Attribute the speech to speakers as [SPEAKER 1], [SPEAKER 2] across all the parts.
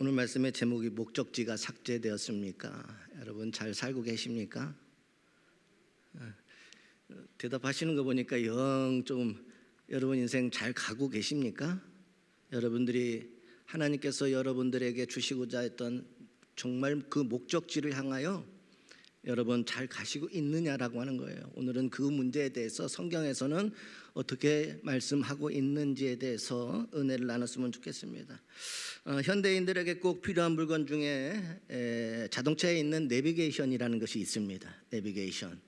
[SPEAKER 1] 오늘 말씀의 제목이 목적지가 삭제되었습니까? 여러분 잘 살고 계십니까? 어, 대답하시는 거 보니까 영 좀 여러분 인생 잘 가고 계십니까? 여러분들이 하나님께서 여러분들에게 주시고자 했던 정말 그 목적지를 향하여 여러분 잘 가시고 있느냐라고 하는 거예요. 오늘은 그 문제에 대해서 성경에서는 어떻게 말씀하고 있는지에 대해서 은혜를 나눴으면 좋겠습니다. 어, 현대인들에게 꼭 필요한 물건 중에 에, 자동차에 있는 내비게이션이라는 것이 있습니다. 내비게이션.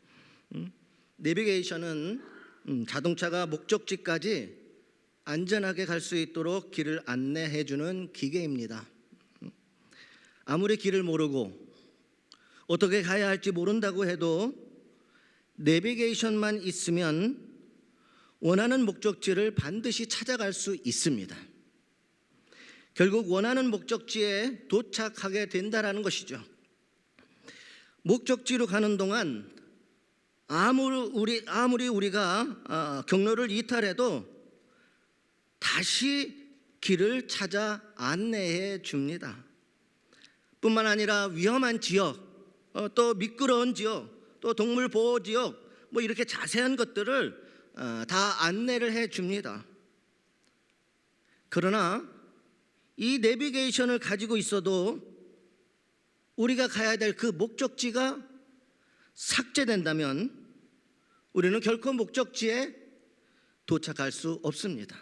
[SPEAKER 1] 음? 내비게이션은 음, 자동차가 목적지까지 안전하게 갈 수 있도록 길을 안내해 주는 기계입니다. 음. 아무리 길을 모르고 어떻게 가야 할지 모른다고 해도 내비게이션만 있으면 원하는 목적지를 반드시 찾아갈 수 있습니다. 결국 원하는 목적지에 도착하게 된다라는 것이죠. 목적지로 가는 동안 아무리 우리 아무리 우리가 아, 경로를 이탈해도 다시 길을 찾아 안내해 줍니다. 뿐만 아니라 위험한 지역, 어, 또 미끄러운 지역, 또 동물 보호 지역, 뭐 이렇게 자세한 것들을 어, 다 안내를 해 줍니다. 그러나 이 내비게이션을 가지고 있어도 우리가 가야 될 그 목적지가 삭제된다면 우리는 결코 목적지에 도착할 수 없습니다.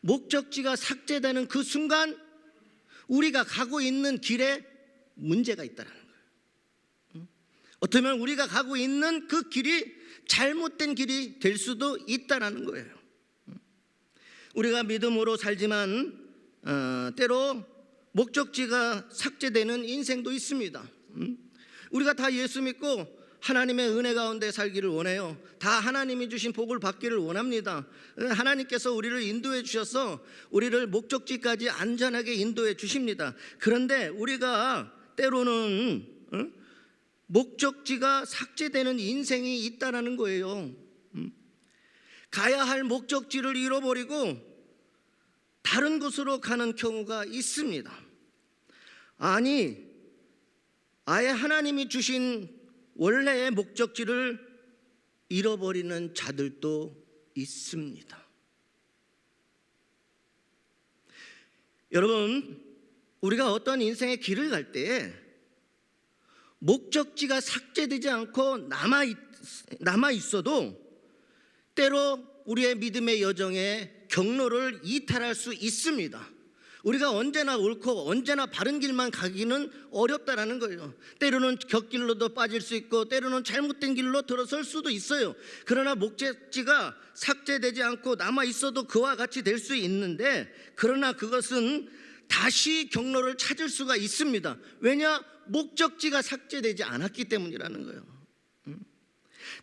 [SPEAKER 1] 목적지가 삭제되는 그 순간 우리가 가고 있는 길에 문제가 있다는. 어쩌면 우리가 가고 있는 그 길이 잘못된 길이 될 수도 있다라는 거예요. 우리가 믿음으로 살지만 어, 때로 목적지가 삭제되는 인생도 있습니다. 음? 우리가 다 예수 믿고 하나님의 은혜 가운데 살기를 원해요. 다 하나님이 주신 복을 받기를 원합니다. 하나님께서 우리를 인도해 주셔서 우리를 목적지까지 안전하게 인도해 주십니다. 그런데 우리가 때로는 어? 목적지가 삭제되는 인생이 있다라는 거예요. 음? 가야 할 목적지를 잃어버리고 다른 곳으로 가는 경우가 있습니다. 아니, 아예 하나님이 주신 원래의 목적지를 잃어버리는 자들도 있습니다. 여러분, 우리가 어떤 인생의 길을 갈 때에 목적지가 삭제되지 않고 남아, 있, 남아 있어도 때로 우리의 믿음의 여정에 경로를 이탈할 수 있습니다. 우리가 언제나 옳고 언제나 바른 길만 가기는 어렵다라는 거예요. 때로는 격길로도 빠질 수 있고 때로는 잘못된 길로 들어설 수도 있어요. 그러나 목적지가 삭제되지 않고 남아 있어도 그와 같이 될 수 있는데 그러나 그것은 다시 경로를 찾을 수가 있습니다. 왜냐? 목적지가 삭제되지 않았기 때문이라는 거예요. 음?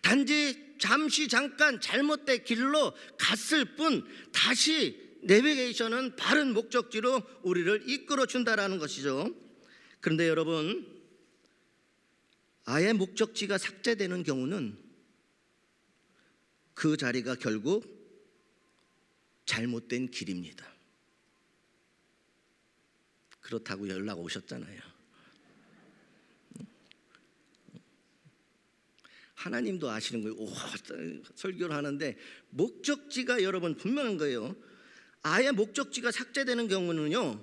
[SPEAKER 1] 단지 잠시 잠깐 잘못된 길로 갔을 뿐 다시 내비게이션은 바른 목적지로 우리를 이끌어 준다라는 것이죠. 그런데 여러분, 아예 목적지가 삭제되는 경우는 그 자리가 결국 잘못된 길입니다. 그렇다고 연락 오셨잖아요. 하나님도 아시는 거예요. 오, 설교를 하는데 목적지가 여러분 분명한 거예요. 아예 목적지가 삭제되는 경우는요,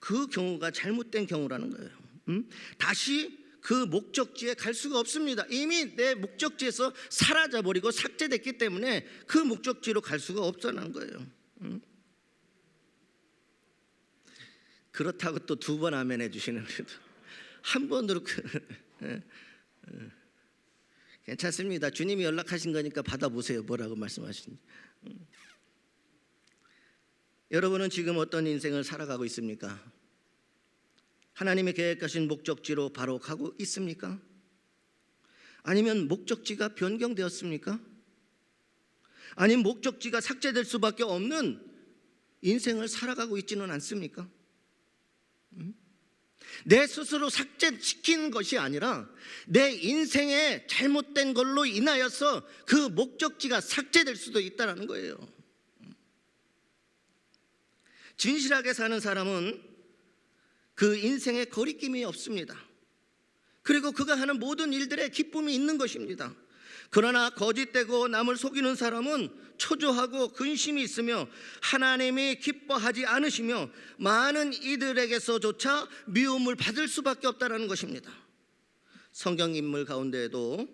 [SPEAKER 1] 그 경우가 잘못된 경우라는 거예요. 음? 다시 그 목적지에 갈 수가 없습니다. 이미 내 목적지에서 사라져 버리고 삭제됐기 때문에 그 목적지로 갈 수가 없다는 거예요. 음? 그렇다고 또 두 번 아멘 해주시는 분도 한 번으로 그, 예, 예. 괜찮습니다. 주님이 연락하신 거니까 받아보세요. 뭐라고 말씀하시는지. 음. 여러분은 지금 어떤 인생을 살아가고 있습니까? 하나님의 계획하신 목적지로 바로 가고 있습니까? 아니면 목적지가 변경되었습니까? 아니면 목적지가 삭제될 수밖에 없는 인생을 살아가고 있지는 않습니까? 내 스스로 삭제시키는 것이 아니라 내 인생의 잘못된 걸로 인하여서 그 목적지가 삭제될 수도 있다는 거예요. 진실하게 사는 사람은 그 인생에 거리낌이 없습니다. 그리고 그가 하는 모든 일들에 기쁨이 있는 것입니다. 그러나 거짓되고 남을 속이는 사람은 초조하고 근심이 있으며 하나님이 기뻐하지 않으시며 많은 이들에게서조차 미움을 받을 수밖에 없다라는 것입니다. 성경 인물 가운데에도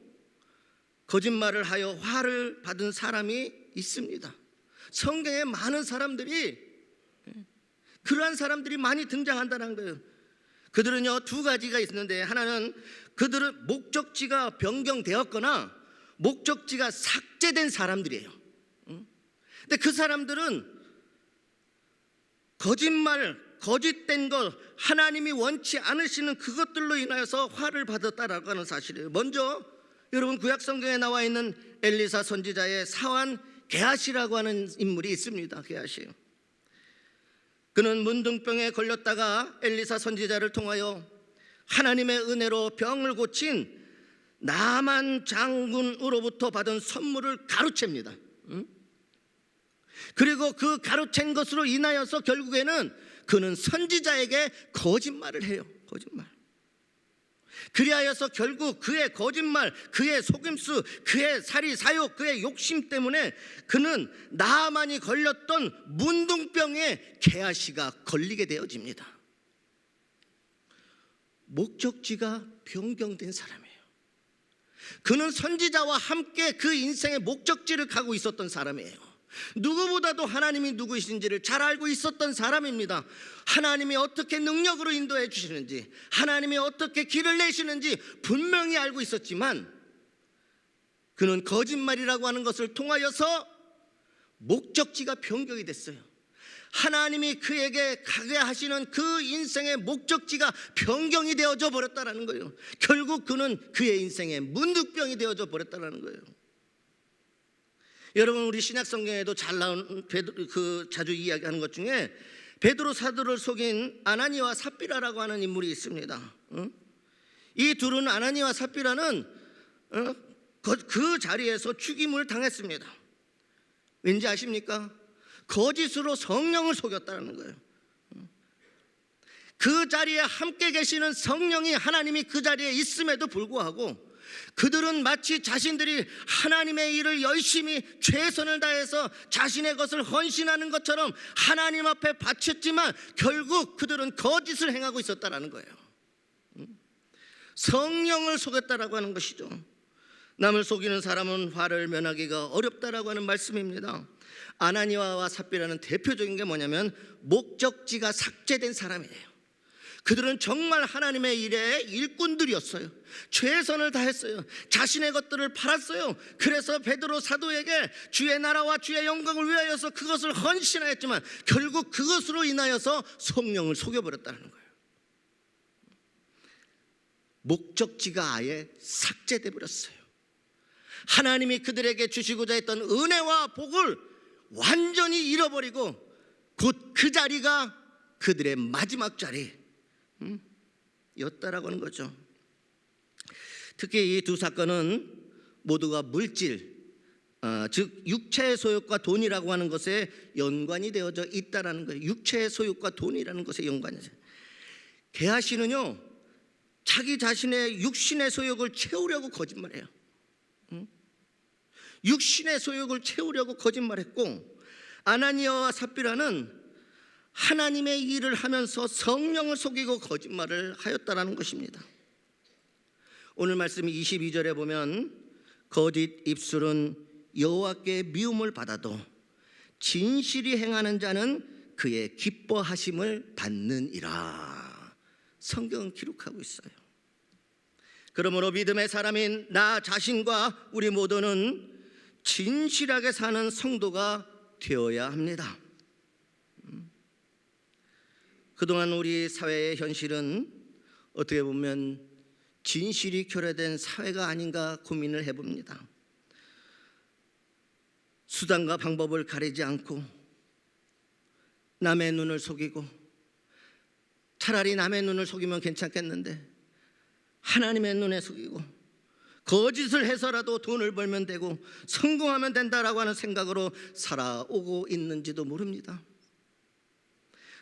[SPEAKER 1] 거짓말을 하여 화를 받은 사람이 있습니다. 성경에 많은 사람들이 그러한 사람들이 많이 등장한다는 거예요. 그들은요 두 가지가 있는데 하나는 그들은 목적지가 변경되었거나 목적지가 삭제된 사람들이에요. 응? 근데 그 사람들은 거짓말, 거짓된 것, 하나님이 원치 않으시는 그것들로 인하여서 화를 받았다라고 하는 사실이에요. 먼저 여러분 구약 성경에 나와 있는 엘리사 선지자의 사환 게하시라고 하는 인물이 있습니다. 게하시. 그는 문둥병에 걸렸다가 엘리사 선지자를 통하여 하나님의 은혜로 병을 고친 나만 장군으로부터 받은 선물을 가로챕니다. 응? 그리고 그 가로챈 것으로 인하여서 결국에는 그는 선지자에게 거짓말을 해요. 거짓말. 그리하여서 결국 그의 거짓말, 그의 속임수, 그의 살이 사욕, 그의 욕심 때문에 그는 나만이 걸렸던 문둥병에 개아시가 걸리게 되어집니다. 목적지가 변경된 사람이에요. 그는 선지자와 함께 그 인생의 목적지를 가고 있었던 사람이에요. 누구보다도 하나님이 누구이신지를 잘 알고 있었던 사람입니다. 하나님이 어떻게 능력으로 인도해 주시는지, 하나님이 어떻게 길을 내시는지 분명히 알고 있었지만 그는 거짓말이라고 하는 것을 통하여서 목적지가 변경이 됐어요. 하나님이 그에게 가게 하시는 그 인생의 목적지가 변경이 되어져 버렸다라는 거예요. 결국 그는 그의 인생의 문득병이 되어져 버렸다라는 거예요. 여러분 우리 신약 성경에도 잘 나온 베드로, 그 자주 이야기하는 것 중에 베드로 사도를 속인 아나니와 삽비라라고 하는 인물이 있습니다. 어? 이 둘은 아나니와 삽비라는 어? 그, 그 자리에서 죽임을 당했습니다. 왠지 아십니까? 거짓으로 성령을 속였다는 거예요. 그 자리에 함께 계시는 성령이 하나님이 그 자리에 있음에도 불구하고 그들은 마치 자신들이 하나님의 일을 열심히 최선을 다해서 자신의 것을 헌신하는 것처럼 하나님 앞에 바쳤지만 결국 그들은 거짓을 행하고 있었다라는 거예요. 성령을 속였다라고 하는 것이죠. 남을 속이는 사람은 화를 면하기가 어렵다라고 하는 말씀입니다. 아나니아와 삽비라는 대표적인 게 뭐냐면 목적지가 삭제된 사람이에요. 그들은 정말 하나님의 일에 일꾼들이었어요. 최선을 다했어요. 자신의 것들을 팔았어요. 그래서 베드로 사도에게 주의 나라와 주의 영광을 위하여서 그것을 헌신하였지만 결국 그것으로 인하여서 성령을 속여버렸다는 거예요. 목적지가 아예 삭제돼 버렸어요. 하나님이 그들에게 주시고자 했던 은혜와 복을 완전히 잃어버리고 곧 그 자리가 그들의 마지막 자리 음? 였다라고 하는 거죠. 특히 이 두 사건은 모두가 물질, 어, 즉 육체의 소욕과 돈이라고 하는 것에 연관이 되어져 있다라는 거예요. 육체의 소욕과 돈이라는 것에 연관이 돼요. 게하시는요, 자기 자신의 육신의 소욕을 채우려고 거짓말해요. 육신의 소욕을 채우려고 거짓말했고 아나니아와 삽비라는 하나님의 일을 하면서 성령을 속이고 거짓말을 하였다라는 것입니다. 오늘 말씀 22절에 보면 거짓 입술은 여호와께 미움을 받아도 진실이 행하는 자는 그의 기뻐하심을 받느니라. 성경은 기록하고 있어요. 그러므로 믿음의 사람인 나 자신과 우리 모두는 진실하게 사는 성도가 되어야 합니다. 그동안 우리 사회의 현실은 어떻게 보면 진실이 결여된 사회가 아닌가 고민을 해봅니다. 수단과 방법을 가리지 않고 남의 눈을 속이고 차라리 남의 눈을 속이면 괜찮겠는데 하나님의 눈에 속이고 거짓을 해서라도 돈을 벌면 되고 성공하면 된다라고 하는 생각으로 살아오고 있는지도 모릅니다.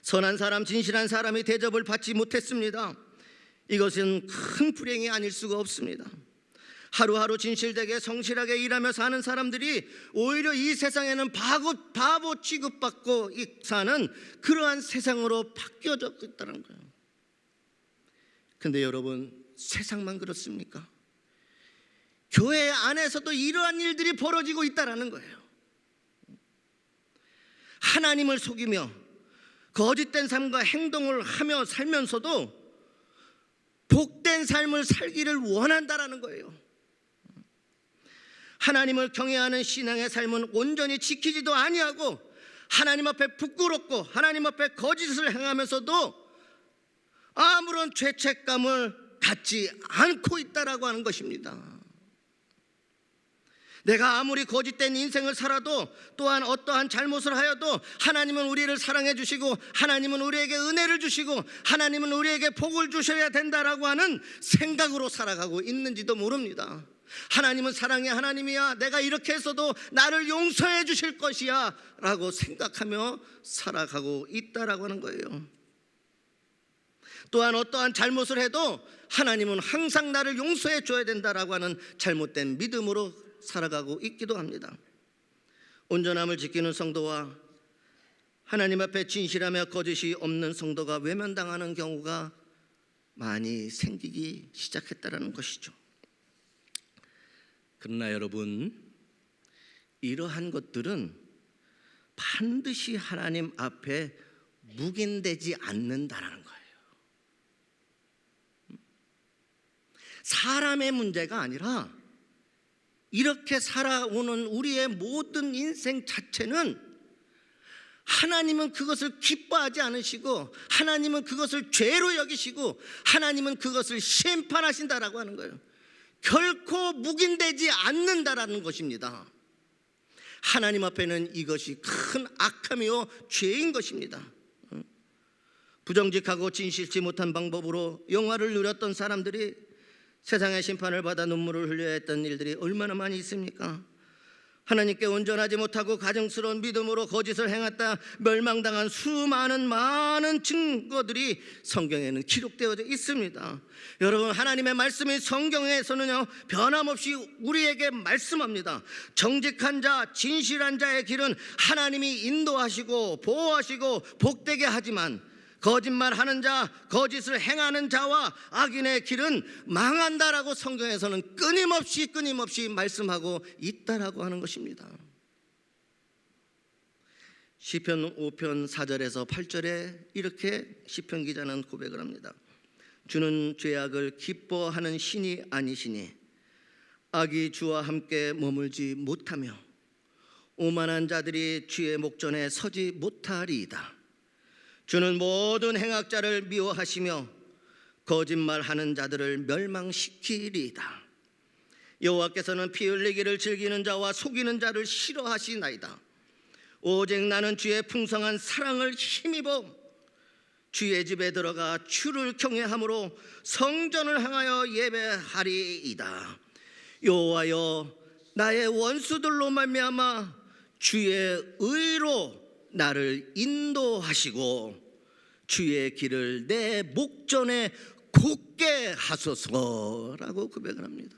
[SPEAKER 1] 선한 사람, 진실한 사람이 대접을 받지 못했습니다. 이것은 큰 불행이 아닐 수가 없습니다. 하루하루 진실되게 성실하게 일하며 사는 사람들이 오히려 이 세상에는 바보, 바보 취급받고 이- 사는 그러한 세상으로 바뀌어졌고 있다는 거예요. 근데 여러분, 세상만 그렇습니까? 교회 안에서도 이러한 일들이 벌어지고 있다는 거예요. 하나님을 속이며 거짓된 삶과 행동을 하며 살면서도 복된 삶을 살기를 원한다라는 거예요. 하나님을 경외하는 신앙의 삶은 온전히 지키지도 아니하고 하나님 앞에 부끄럽고 하나님 앞에 거짓을 행하면서도 아무런 죄책감을 갖지 않고 있다라고 하는 것입니다. 내가 아무리 거짓된 인생을 살아도 또한 어떠한 잘못을 하여도 하나님은 우리를 사랑해 주시고 하나님은 우리에게 은혜를 주시고 하나님은 우리에게 복을 주셔야 된다라고 하는 생각으로 살아가고 있는지도 모릅니다. 하나님은 사랑의 하나님이야. 내가 이렇게 했어도 나를 용서해 주실 것이야. 라고 생각하며 살아가고 있다라고 하는 거예요. 또한 어떠한 잘못을 해도 하나님은 항상 나를 용서해 줘야 된다라고 하는 잘못된 믿음으로 살아가고 있기도 합니다. 온전함을 지키는 성도와 하나님 앞에 진실하며 거짓이 없는 성도가 외면당하는 경우가 많이 생기기 시작했다라는 것이죠. 그러나 여러분 이러한 것들은 반드시 하나님 앞에 묵인되지 않는다라는 거예요. 사람의 문제가 아니라 이렇게 살아오는 우리의 모든 인생 자체는 하나님은 그것을 기뻐하지 않으시고 하나님은 그것을 죄로 여기시고 하나님은 그것을 심판하신다라고 하는 거예요. 결코 묵인되지 않는다라는 것입니다. 하나님 앞에는 이것이 큰 악함이요 죄인 것입니다. 부정직하고 진실치 못한 방법으로 영화를 누렸던 사람들이 세상의 심판을 받아 눈물을 흘려야 했던 일들이 얼마나 많이 있습니까? 하나님께 온전하지 못하고 가정스러운 믿음으로 거짓을 행했다 멸망당한 수많은 많은 증거들이 성경에는 기록되어져 있습니다. 여러분 하나님의 말씀이 성경에서는요 변함없이 우리에게 말씀합니다. 정직한 자, 진실한 자의 길은 하나님이 인도하시고 보호하시고 복되게 하지만 거짓말하는 자, 거짓을 행하는 자와 악인의 길은 망한다라고 성경에서는 끊임없이 끊임없이 말씀하고 있다라고 하는 것입니다. 시편 5편 4절에서 8절에 이렇게 시편 기자는 고백을 합니다. 주는 죄악을 기뻐하는 신이 아니시니 악이 주와 함께 머물지 못하며 오만한 자들이 주의 목전에 서지 못하리이다. 주는 모든 행악자를 미워하시며 거짓말하는 자들을 멸망시키리이다. 여호와께서는 피 흘리기를 즐기는 자와 속이는 자를 싫어하시나이다. 오직 나는 주의 풍성한 사랑을 힘입어 주의 집에 들어가 주를 경외함으로 성전을 향하여 예배하리이다. 여호와여 나의 원수들로 말미암아 주의 의로 나를 인도하시고 주의 길을 내 목전에 곧게 하소서라고 고백을 합니다.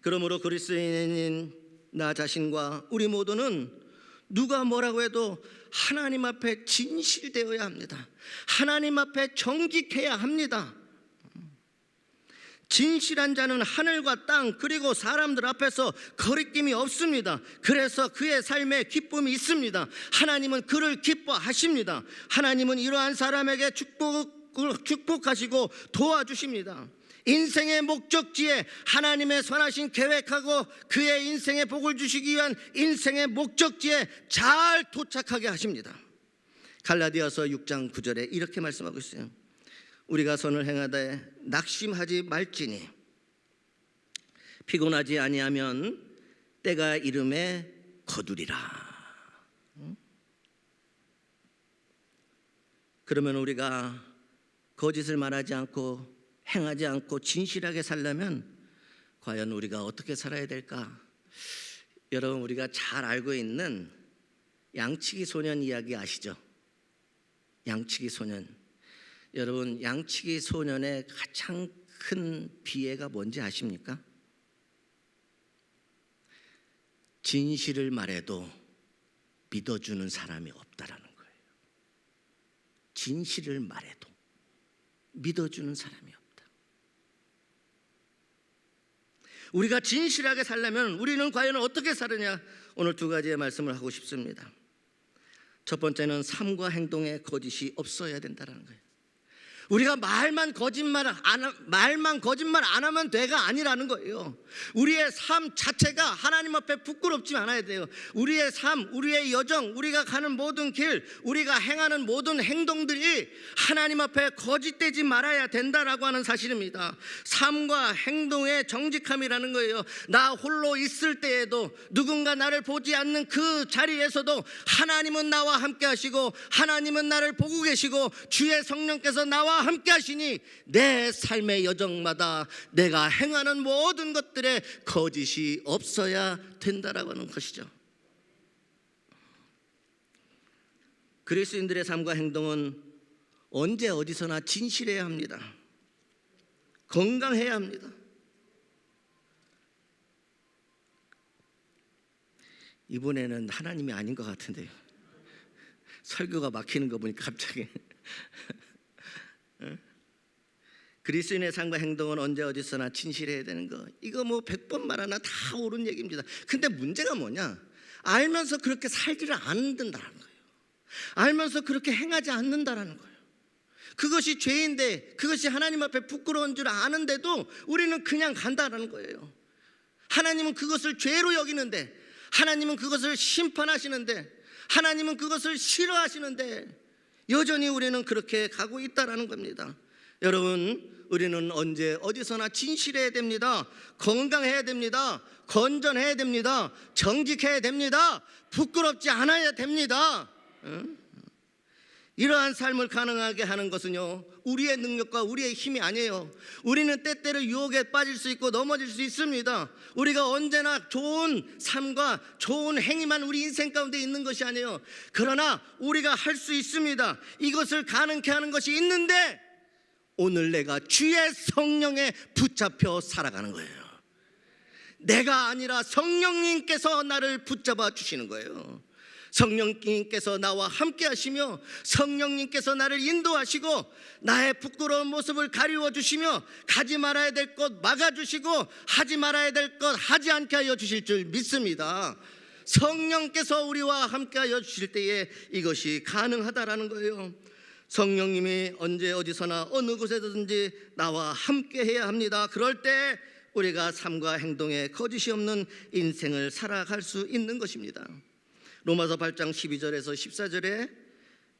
[SPEAKER 1] 그러므로 그리스도인인 나 자신과 우리 모두는 누가 뭐라고 해도 하나님 앞에 진실되어야 합니다. 하나님 앞에 정직해야 합니다. 진실한 자는 하늘과 땅 그리고 사람들 앞에서 거리낌이 없습니다. 그래서 그의 삶에 기쁨이 있습니다. 하나님은 그를 기뻐하십니다. 하나님은 이러한 사람에게 축복을 축복하시고 도와주십니다. 인생의 목적지에 하나님의 선하신 계획하고 그의 인생의 복을 주시기 위한 인생의 목적지에 잘 도착하게 하십니다. 갈라디아서 6장 9절에 이렇게 말씀하고 있어요. 우리가 선을 행하되 낙심하지 말지니 피곤하지 아니하면 때가 이름에 거두리라. 그러면 우리가 거짓을 말하지 않고 행하지 않고 진실하게 살려면 과연 우리가 어떻게 살아야 될까? 여러분 우리가 잘 알고 있는 양치기 소년 이야기 아시죠? 양치기 소년. 여러분 양치기 소년의 가장 큰 비애가 뭔지 아십니까? 진실을 말해도 믿어주는 사람이 없다라는 거예요. 진실을 말해도 믿어주는 사람이 없다. 우리가 진실하게 살려면 우리는 과연 어떻게 사느냐? 오늘 두 가지의 말씀을 하고 싶습니다. 첫 번째는 삶과 행동에 거짓이 없어야 된다는 거예요. 우리가 말만 거짓말 안 하- 말만 거짓말 안 하면 돼가 아니라는 거예요. 우리의 삶 자체가 하나님 앞에 부끄럽지 않아야 돼요. 우리의 삶, 우리의 여정, 우리가 가는 모든 길, 우리가 행하는 모든 행동들이 하나님 앞에 거짓되지 말아야 된다라고 하는 사실입니다. 삶과 행동의 정직함이라는 거예요. 나 홀로 있을 때에도 누군가 나를 보지 않는 그 자리에서도 하나님은 나와 함께 하시고 하나님은 나를 보고 계시고 주의 성령께서 나와 함께 하시니 내 삶의 여정마다 내가 행하는 모든 것들에 거짓이 없어야 된다라고 하는 것이죠. 그리스인들의 삶과 행동은 언제 어디서나 진실해야 합니다. 건강해야 합니다. 이번에는 하나님이 아닌 것 같은데요. 설교가 막히는 거 보니까 갑자기 어? 그리스인의 삶과 행동은 언제 어디서나 진실해야 되는 거 이거 뭐 백 번 말하나 다 옳은 얘기입니다. 근데 문제가 뭐냐? 알면서 그렇게 살지를 않는다는 거예요. 알면서 그렇게 행하지 않는다라는 거예요. 그것이 죄인데 그것이 하나님 앞에 부끄러운 줄 아는데도 우리는 그냥 간다라는 거예요. 하나님은 그것을 죄로 여기는데 하나님은 그것을 심판하시는데 하나님은 그것을 싫어하시는데 여전히 우리는 그렇게 가고 있다라는 겁니다. 여러분, 우리는 언제 어디서나 진실해야 됩니다. 건강해야 됩니다. 건전해야 됩니다. 정직해야 됩니다. 부끄럽지 않아야 됩니다. 응? 이러한 삶을 가능하게 하는 것은요, 우리의 능력과 우리의 힘이 아니에요. 우리는 때때로 유혹에 빠질 수 있고 넘어질 수 있습니다. 우리가 언제나 좋은 삶과 좋은 행위만 우리 인생 가운데 있는 것이 아니에요. 그러나 우리가 할 수 있습니다. 이것을 가능케 하는 것이 있는데, 오늘 내가 주의 성령에 붙잡혀 살아가는 거예요. 내가 아니라 성령님께서 나를 붙잡아 주시는 거예요. 성령님께서 나와 함께 하시며 성령님께서 나를 인도하시고 나의 부끄러운 모습을 가리워 주시며 가지 말아야 될 것 막아 주시고 하지 말아야 될 것 하지 않게 하여 주실 줄 믿습니다. 성령께서 우리와 함께 하여 주실 때에 이것이 가능하다라는 거예요. 성령님이 언제 어디서나 어느 곳에든지 나와 함께 해야 합니다. 그럴 때 우리가 삶과 행동에 거짓이 없는 인생을 살아갈 수 있는 것입니다. 로마서 8장 12절에서 14절에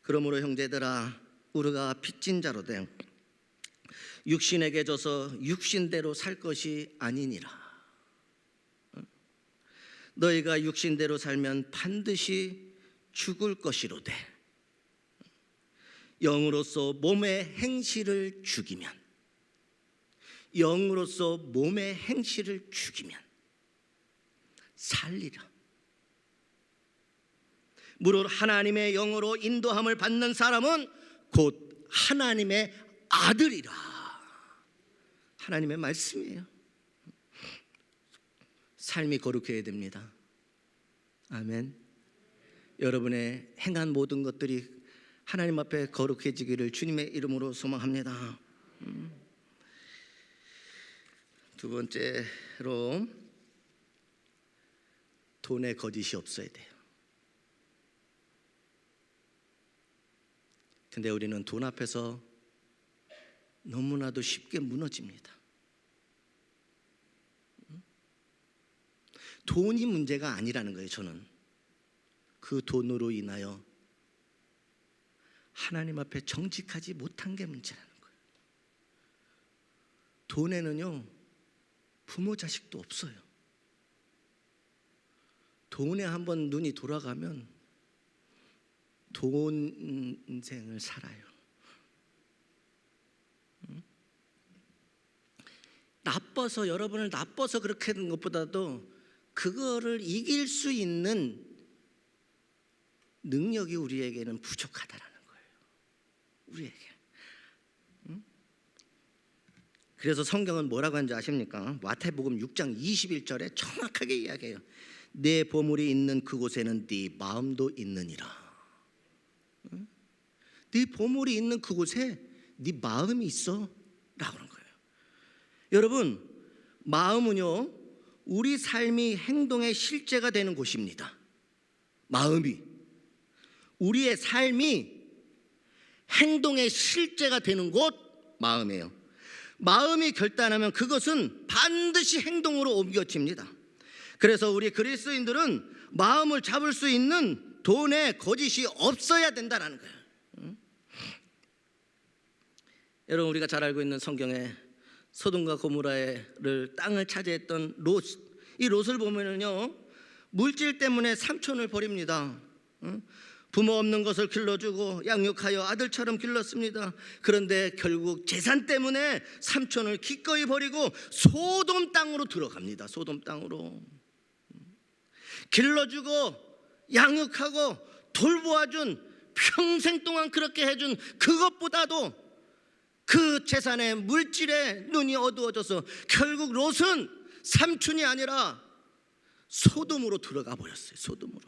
[SPEAKER 1] 그러므로 형제들아 우리가 빚진 자로 된 육신에게 져서 육신대로 살 것이 아니니라. 너희가 육신대로 살면 반드시 죽을 것이로되 영으로서 몸의 행실을 죽이면 영으로서 몸의 행실을 죽이면 살리라. 무릇 하나님의 영으로 인도함을 받는 사람은 곧 하나님의 아들이라. 하나님의 말씀이에요. 삶이 거룩해야 됩니다. 아멘. 여러분의 행한 모든 것들이 하나님 앞에 거룩해지기를 주님의 이름으로 소망합니다. 음. 두 번째로 돈에 거짓이 없어야 돼요. 근데 우리는 돈 앞에서 너무나도 쉽게 무너집니다. 돈이 문제가 아니라는 거예요, 저는. 그 돈으로 인하여 하나님 앞에 정직하지 못한 게 문제라는 거예요. 돈에는요, 부모 자식도 없어요. 돈에 한번 눈이 돌아가면 돈 인생을 살아요. 응? 나빠서 여러분을 나빠서 그렇게 된 것보다도 그거를 이길 수 있는 능력이 우리에게는 부족하다라는 거예요. 우리에게. 응? 그래서 성경은 뭐라고 하는지 아십니까? 마태복음 6장 21절에 정확하게 이야기해요. 내 보물이 있는 그곳에는 네 마음도 있느니라. 응? 네 보물이 있는 그곳에 네 마음이 있어 라고 하는 거예요. 여러분, 마음은요. 우리 삶이 행동의 실제가 되는 곳입니다. 마음이 우리의 삶이 행동의 실제가 되는 곳 마음이에요. 마음이 결단하면 그것은 반드시 행동으로 옮겨집니다. 그래서 우리 그리스도인들은 마음을 잡을 수 있는 돈에 거짓이 없어야 된다는 거예요. 응? 여러분 우리가 잘 알고 있는 성경에 소돔과 고모라를 땅을 차지했던 롯, 이 롯을 보면은요 물질 때문에 삼촌을 버립니다. 응? 부모 없는 것을 길러주고 양육하여 아들처럼 길렀습니다. 그런데 결국 재산 때문에 삼촌을 기꺼이 버리고 소돔 땅으로 들어갑니다. 소돔 땅으로 길러주고 양육하고 돌보아준 평생 동안 그렇게 해준 그것보다도 그 재산의 물질에 눈이 어두워져서 결국 롯은 삼촌이 아니라 소돔으로 들어가 버렸어요. 소돔으로.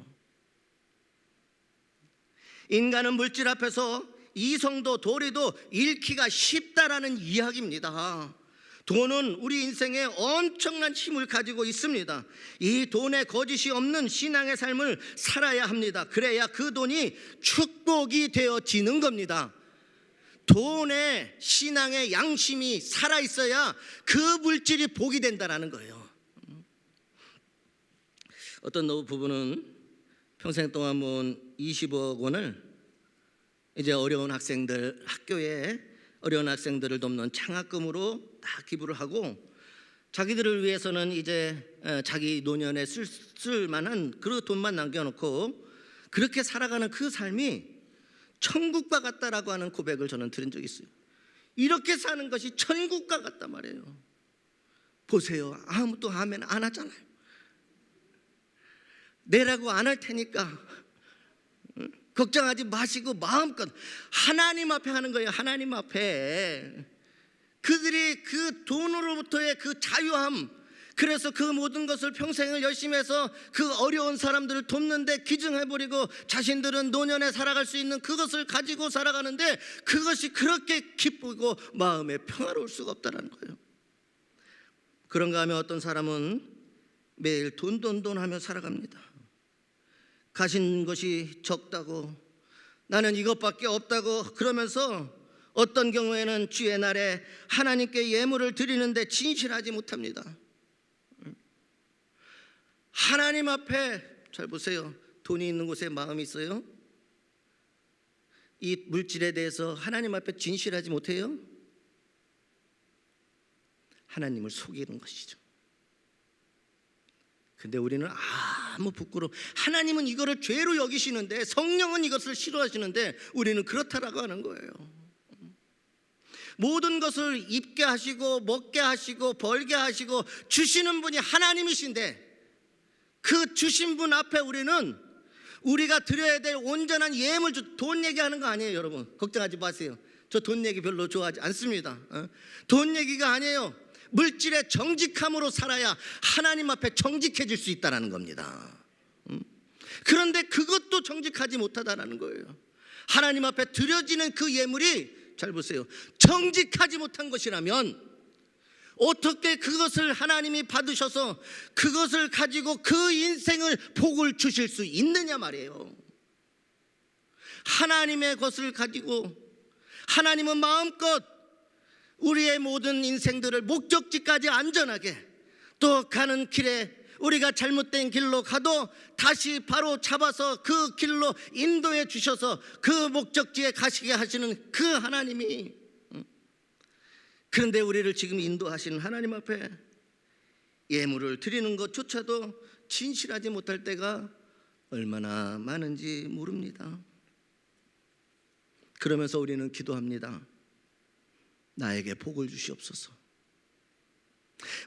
[SPEAKER 1] 인간은 물질 앞에서 이성도 도리도 잃기가 쉽다라는 이야기입니다. 돈은 우리 인생에 엄청난 힘을 가지고 있습니다. 이 돈에 거짓이 없는 신앙의 삶을 살아야 합니다. 그래야 그 돈이 축복이 되어지는 겁니다. 돈에 신앙의 양심이 살아 있어야 그 물질이 복이 된다라는 거예요. 어떤 노 부부는 평생 동안 모은 20억 원을 이제 어려운 학생들 학교에 어려운 학생들을 돕는 장학금으로 다 기부를 하고 자기들을 위해서는 이제 에, 자기 노년에 쓸, 쓸 만한 그 돈만 남겨놓고 그렇게 살아가는 그 삶이 천국과 같다라고 하는 고백을 저는 들은 적이 있어요. 이렇게 사는 것이 천국과 같단 말이에요. 보세요. 아무도 아멘 안 하잖아요. 내라고 안 할 테니까 응? 걱정하지 마시고 마음껏 하나님 앞에 하는 거예요. 하나님 앞에 그들이 그 돈으로부터의 그 자유함 그래서 그 모든 것을 평생을 열심히 해서 그 어려운 사람들을 돕는데 기증해버리고 자신들은 노년에 살아갈 수 있는 그것을 가지고 살아가는데 그것이 그렇게 기쁘고 마음에 평화로울 수가 없다는 거예요. 그런가 하면 어떤 사람은 매일 돈 돈 돈 하며 살아갑니다. 가진 것이 적다고 나는 이것밖에 없다고 그러면서 어떤 경우에는 주의 날에 하나님께 예물을 드리는데 진실하지 못합니다. 하나님 앞에 잘 보세요. 돈이 있는 곳에 마음이 있어요. 이 물질에 대해서 하나님 앞에 진실하지 못해요. 하나님을 속이는 것이죠. 근데 우리는 아무 부끄러 하나님은 이거를 죄로 여기시는데 성령은 이것을 싫어하시는데 우리는 그렇다라고 하는 거예요. 모든 것을 입게 하시고 먹게 하시고 벌게 하시고 주시는 분이 하나님이신데 그 주신 분 앞에 우리는 우리가 드려야 될 온전한 예물 주- 돈 얘기하는 거 아니에요, 여러분. 걱정하지 마세요. 저 돈 얘기 별로 좋아하지 않습니다. 어? 돈 얘기가 아니에요. 물질의 정직함으로 살아야 하나님 앞에 정직해질 수 있다라는 겁니다. 음? 그런데 그것도 정직하지 못하다라는 거예요. 하나님 앞에 드려지는 그 예물이 잘 보세요. 정직하지 못한 것이라면 어떻게 그것을 하나님이 받으셔서 그것을 가지고 그 인생을 복을 주실 수 있느냐 말이에요. 하나님의 것을 가지고 하나님은 마음껏 우리의 모든 인생들을 목적지까지 안전하게 또 가는 길에 우리가 잘못된 길로 가도 다시 바로 잡아서 그 길로 인도해 주셔서 그 목적지에 가시게 하시는 그 하나님이 음. 그런데 우리를 지금 인도하시는 하나님 앞에 예물을 드리는 것조차도 진실하지 못할 때가 얼마나 많은지 모릅니다. 그러면서 우리는 기도합니다. 나에게 복을 주시옵소서.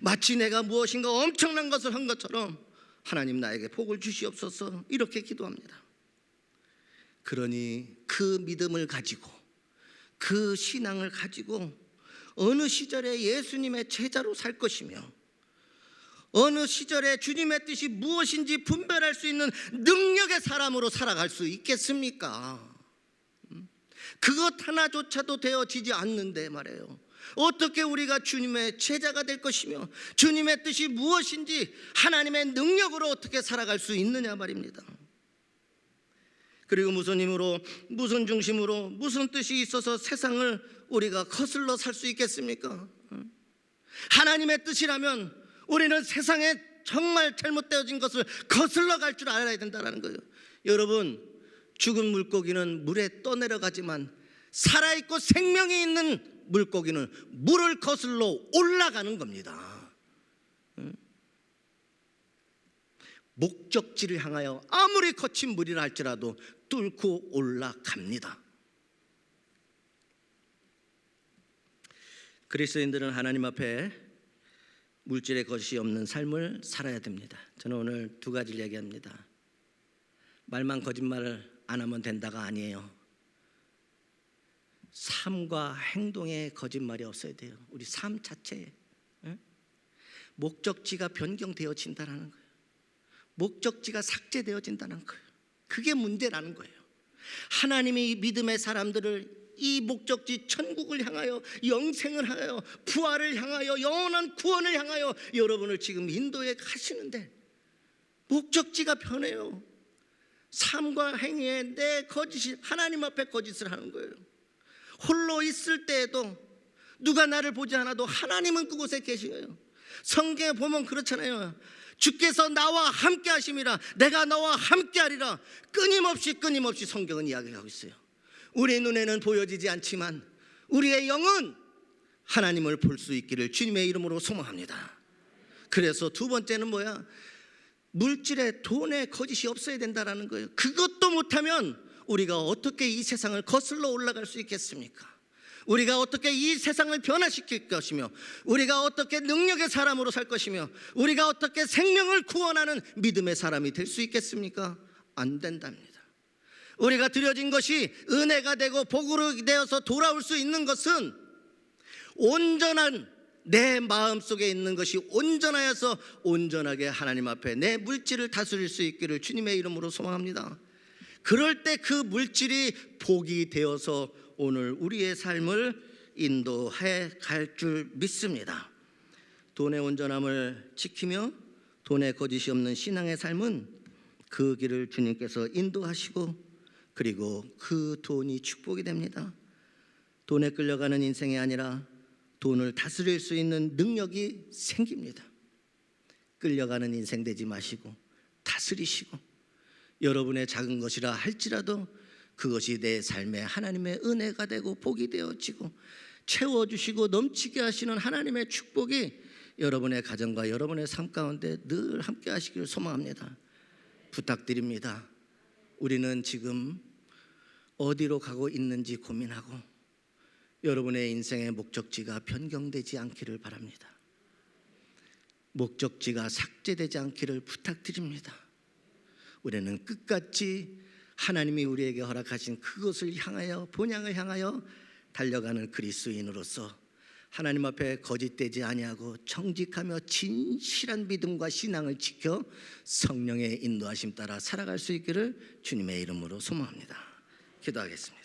[SPEAKER 1] 마치 내가 무엇인가 엄청난 것을 한 것처럼 하나님 나에게 복을 주시옵소서 이렇게 기도합니다. 그러니 그 믿음을 가지고 그 신앙을 가지고 어느 시절에 예수님의 제자로 살 것이며 어느 시절에 주님의 뜻이 무엇인지 분별할 수 있는 능력의 사람으로 살아갈 수 있겠습니까? 음? 그것 하나조차도 되어지지 않는데 말이에요. 어떻게 우리가 주님의 제자가 될 것이며 주님의 뜻이 무엇인지 하나님의 능력으로 어떻게 살아갈 수 있느냐 말입니다. 그리고 무슨 힘으로 무슨 중심으로 무슨 뜻이 있어서 세상을 우리가 거슬러 살 수 있겠습니까? 하나님의 뜻이라면 우리는 세상에 정말 잘못되어진 것을 거슬러 갈 줄 알아야 된다는 거예요. 여러분, 죽은 물고기는 물에 떠내려가지만 살아있고 생명이 있는 물고기는 물을 거슬러 올라가는 겁니다. 목적지를 향하여 아무리 거친 물이라 할지라도 뚫고 올라갑니다. 그리스도인들은 하나님 앞에 물질의 것이 없는 삶을 살아야 됩니다. 저는 오늘 두 가지를 얘기합니다. 말만 거짓말을 안 하면 된다가 아니에요. 삶과 행동에 거짓말이 없어야 돼요. 우리 삶 자체에 응? 목적지가 변경되어진다는 거예요. 목적지가 삭제되어진다는 거예요. 그게 문제라는 거예요. 하나님이 믿음의 사람들을 이 목적지 천국을 향하여 영생을 향하여 부활을 향하여 영원한 구원을 향하여 여러분을 지금 인도에 가시는데 목적지가 변해요. 삶과 행위에 내 거짓이 하나님 앞에 거짓을 하는 거예요. 홀로 있을 때에도 누가 나를 보지 않아도 하나님은 그곳에 계시어요. 성경에 보면 그렇잖아요. 주께서 나와 함께 하심이라 내가 너와 함께 하리라 끊임없이 끊임없이 성경은 이야기하고 있어요. 우리 눈에는 보여지지 않지만 우리의 영은 하나님을 볼 수 있기를 주님의 이름으로 소망합니다. 그래서 두 번째는 뭐야? 물질에 돈에 거짓이 없어야 된다라는 거예요. 그것도 못하면 우리가 어떻게 이 세상을 거슬러 올라갈 수 있겠습니까? 우리가 어떻게 이 세상을 변화시킬 것이며 우리가 어떻게 능력의 사람으로 살 것이며 우리가 어떻게 생명을 구원하는 믿음의 사람이 될 수 있겠습니까? 안 된답니다. 우리가 드려진 것이 은혜가 되고 복으로 되어서 돌아올 수 있는 것은 온전한 내 마음 속에 있는 것이 온전하여서 온전하게 하나님 앞에 내 물질을 다스릴 수 있기를 주님의 이름으로 소망합니다. 그럴 때 그 물질이 복이 되어서 오늘 우리의 삶을 인도해 갈 줄 믿습니다. 돈의 온전함을 지키며 돈의 거짓이 없는 신앙의 삶은 그 길을 주님께서 인도하시고 그리고 그 돈이 축복이 됩니다. 돈에 끌려가는 인생이 아니라 돈을 다스릴 수 있는 능력이 생깁니다. 끌려가는 인생 되지 마시고 다스리시고 여러분의 작은 것이라 할지라도 그것이 내 삶에 하나님의 은혜가 되고 복이 되어지고 채워주시고 넘치게 하시는 하나님의 축복이 여러분의 가정과 여러분의 삶 가운데 늘 함께 하시기를 소망합니다. 부탁드립니다. 우리는 지금 어디로 가고 있는지 고민하고 여러분의 인생의 목적지가 변경되지 않기를 바랍니다. 목적지가 삭제되지 않기를 부탁드립니다. 우리는 끝까지 하나님이 우리에게 허락하신 그것을 향하여 본향을 향하여 달려가는 그리스도인으로서 하나님 앞에 거짓되지 아니하고 정직하며 진실한 믿음과 신앙을 지켜 성령의 인도하심 따라 살아갈 수 있기를 주님의 이름으로 소망합니다. 기도하겠습니다.